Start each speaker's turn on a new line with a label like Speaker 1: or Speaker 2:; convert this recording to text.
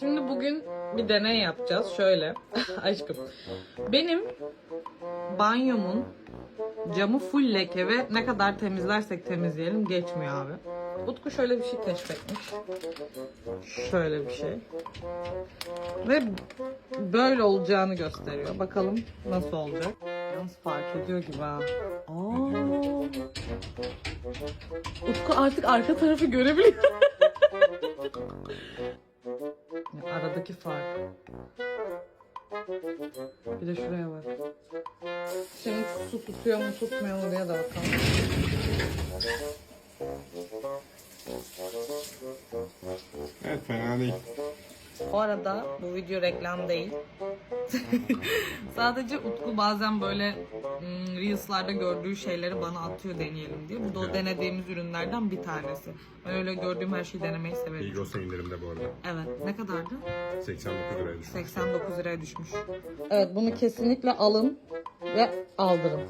Speaker 1: Şimdi bugün bir deney yapacağız. Şöyle. Aşkım. Benim banyomun camı full leke ve ne kadar temizlersek temizleyelim geçmiyor abi. Utku şöyle bir şey keşfetmiş. Şöyle bir şey. Ve böyle olacağını gösteriyor. Bakalım nasıl olacak. Yalnız fark ediyor gibi ha. Aa. Utku artık arka tarafı görebiliyor. Aradaki fark. Bir de şuraya bak. Şimdi su tutuyor mu tutmuyor mu diye de bakalım.
Speaker 2: Evet fena değil.
Speaker 1: Bu arada bu video reklam değil. Sadece Utku bazen böyle hmm, Reels'larda gördüğü şeyleri bana atıyor deneyelim diye. Bu da o denediğimiz ürünlerden bir tanesi. Ben öyle gördüğüm her şeyi denemeyi severim.
Speaker 2: Migros indirimde bu arada.
Speaker 1: Evet. Ne kadardı?
Speaker 2: 89 liraya düşmüş.
Speaker 1: 89 liraya düşmüş. Evet bunu kesinlikle alın ve aldırın.